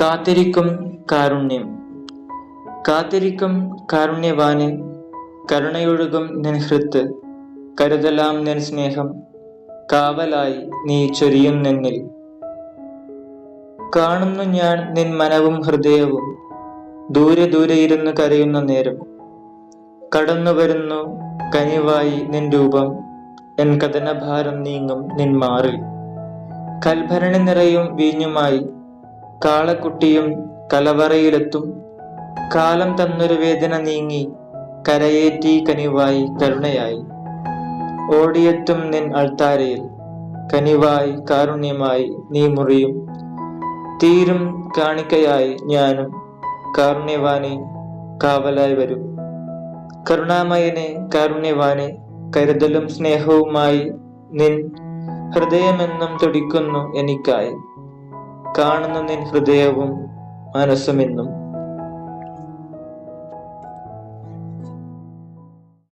കാത്തിരിക്കും കാരുണ്യം. കാത്തിരിക്കും കാരുണ്യവാന് കരുണയൊഴുകും നിൻ ഹൃത്ത് കരുതലാം നിൻ സ്നേഹം കാവലായി നീ ചൊരിയും നിന്നിൽ. കാണുന്നു ഞാൻ നിൻ മനവും ഹൃദയവും ദൂരെ ദൂരെ ഇരുന്ന് കരയുന്ന നേരം. കടന്നു വരുന്നു കനിവായി നിൻ രൂപം എൻ കഥനഭാരം നീങ്ങും നിൻ മാറിൽ. കൽഭരണി നിറയും വീഞ്ഞുമായി കാളക്കുട്ടിയും കലവറയിലെത്തും. കാലം തന്നൊരു വേദന നീങ്ങി കരയേറ്റി കനിവായി കരുണയായി. ഓടിയെത്തും നിൻ അൾത്താരയിൽ. കനിവായി കാരുണ്യമായി നീ മുറിയും. തീരും കാണിക്കയായി ഞാനും. കാരുണ്യവാനെ കാവലായി വരും. കരുണാമയനെ കാരുണ്യവാനെ കരുതലും സ്നേഹവുമായി നിൻ ഹൃദയമെന്നും തുടിക്കുന്നു എനിക്കായി. കാണുന്നു നിൻ ഹൃദയവും മനസ്സുമെന്നും